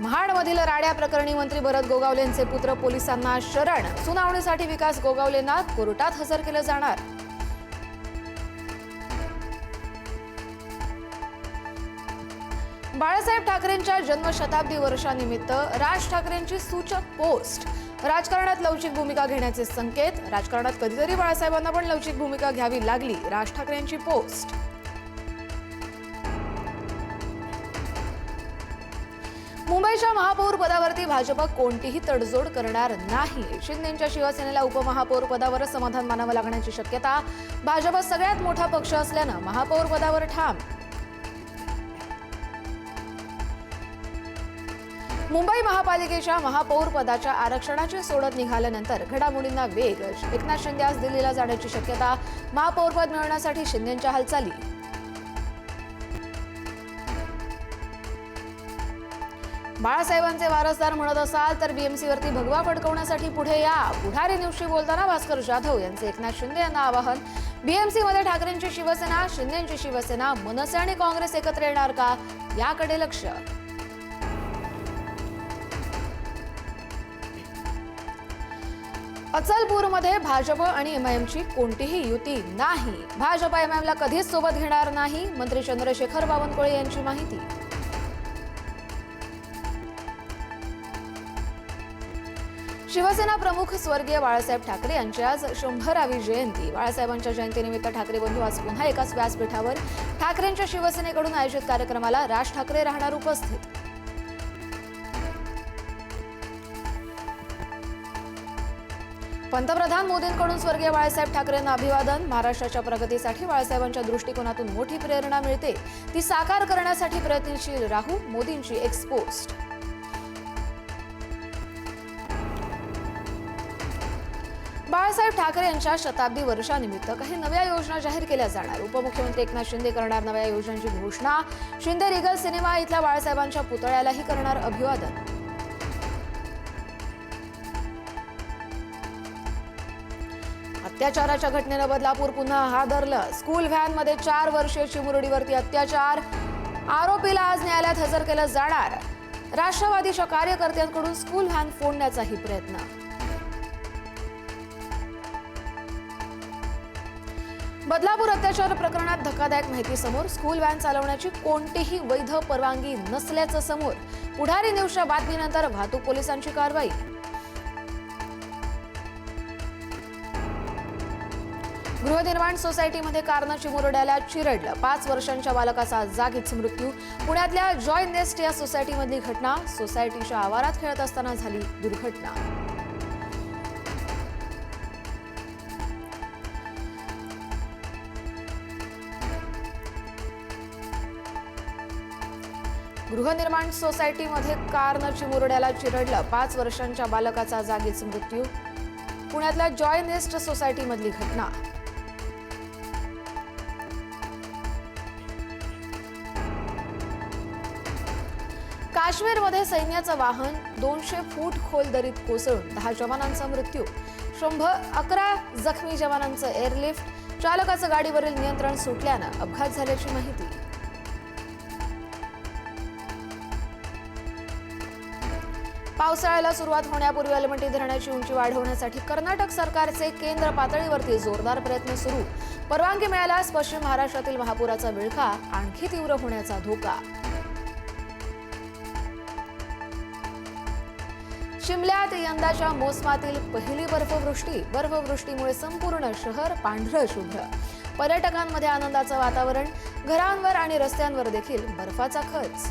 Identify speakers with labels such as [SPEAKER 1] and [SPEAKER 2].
[SPEAKER 1] महाडमधील राड्या प्रकरणी मंत्री भरत गोगावलेंचे पुत्र पोलिसांना शरण. सुनावणीसाठी विकास गोगावलेंना कोर्टात हजर केलं जाणार. बाळासाहेब ठाकरेंच्या जन्मशताब्दी वर्षानिमित्त राज ठाकरेंची सूचक पोस्ट. राजकारणात लवचिक भूमिका घेण्याचे संकेत. राजकारणात कधीतरी बाळासाहेबांना पण लवचिक भूमिका घ्यावी लागली. राज ठाकरेंची पोस्ट. मुंबईच्या महापौर पदावरती भाजप कोणतीही तडजोड करणार नाही. शिंदेच्या शिवसेनेला उपमहापौर पदावर समाधान मानावं लागण्याची शक्यता भाजप सगळ्यात मोठा पक्ष असल्यानं महापौर पदावर ठाम. मुंबई महापालिकेच्या महापौर पदाच्या आरक्षणाची सोडत निघाल्यानंतर घडामोडींना वेग. एकनाथ शिंदे आज दिल्लीला जाण्याची शक्यता महापौरपद मिळवण्यासाठी शिंदेच्या हालचाली. बाळासाहेबांचे वारसदार म्हणत असाल तर बीएमसीवरती भगवा फडकवण्यासाठी पुढे या. पुढारी न्यूजशी बोलताना भास्कर जाधव यांचे एकनाथ शिंदे यांना आवाहन. बीएमसीमध्ये ठाकरेंची शिवसेना शिंदेची शिवसेना मनसे आणि काँग्रेस एकत्र येणार का? याकडे लक्ष. अचलपूरमध्ये भाजप आणि एमआयएमची कोणतीही युती नाही. भाजप एमआयएमला कधीच सोबत घेणार नाही. मंत्री चंद्रशेखर बावनकुळे यांची माहिती. शिवसेना प्रमुख स्वर्गीय बाळासाहेब ठाकरे यांची आज शंभरावी जयंती. बाळासाहेबांच्या जयंतीनिमित्त ठाकरे बंधू आज पुन्हा एकाच व्यासपीठावर. ठाकरेंच्या शिवसेनेकडून आयोजित कार्यक्रमाला राज ठाकरे राहणार उपस्थित. पंतप्रधान मोदींकडून स्वर्गीय बाळासाहेब ठाकरेंना अभिवादन. महाराष्ट्राच्या प्रगतीसाठी बाळासाहेबांच्या दृष्टिकोनातून मोठी प्रेरणा मिळते. ती साकार करण्यासाठी प्रयत्नशील राहू. मोदींची एक्सपोस्ट बाळासाहेब ठाकरे यांच्या शताब्दी वर्षानिमित्त काही नव्या योजना जाहीर केल्या जाणार. उपमुख्यमंत्री एकनाथ शिंदे करणार नव्या योजनांची घोषणा. शिंदे रिगल सिनेमा इथल्या बाळासाहेबांच्या पुतळ्यालाही करणार अभिवादन. अत्याचाराच्या घटनेनं बदलापूर पुन्हा हादरलं स्कूल व्हॅनमध्ये चार वर्षीय चिमुरडीवरती अत्याचार. आरोपीला आज न्यायालयात हजर केलं जाणार. राष्ट्रवादीच्या कार्यकर्त्यांकडून स्कूल व्हॅन फोडण्याचाही प्रयत्न. बदलापूर अत्याचार प्रकरणात धक्कादायक माहिती समोर. स्कूल व्हॅन चालवण्याची कोणतीही वैध परवानगी नसल्याचं समोर. पुढारी न्यूजच्या बातमीनंतर वाहतूक पोलिसांची कारवाई. गृहनिर्माण सोसायटीमध्ये कारनं चिमुरड्याला चिरडलं. पाच वर्षांच्या बालकाचा जागीच मृत्यू. पुण्यातल्या जॉय नेस्ट या सोसायटीमधली घटना सोसायटीच्या आवारात खेळत असताना झाली दुर्घटना. गृहनिर्माण सोसायटीमध्ये कारनं चिमुरड्याला चिरडलं. पाच वर्षांच्या बालकाचा जागीच मृत्यू. पुण्यातल्या जॉय नेस्ट सोसायटीमधली घटना. काश्मीरमध्ये सैन्याचं वाहन दोनशे फूट खोल दरीत कोसळून दहा जवानांचा मृत्यू. शंभर अकरा जखमी जवानांचं एअरलिफ्ट. चालकाचं गाडीवरील नियंत्रण सुटल्यानं अपघात झाल्याची माहिती. पावसाळ्याला सुरुवात होण्यापूर्वी अलमटी धरणाची उंची वाढवण्यासाठी कर्नाटक सरकारचे केंद्र पातळीवरती जोरदार प्रयत्न सुरू. परवानगी मिळाल्यास पश्चिम महाराष्ट्रातील महापुराचा विळखा आणखी तीव्र होण्याचा धोका. शिमल्यात यंदाच्या मोसमातील पहिली बर्फवृष्टी. बर्फवृष्टीमुळे संपूर्ण शहर पांढरं शुभ्र. पर्यटकांमध्ये आनंदाचं वातावरण घरांवर आणि रस्त्यांवर देखील बर्फाचा खच.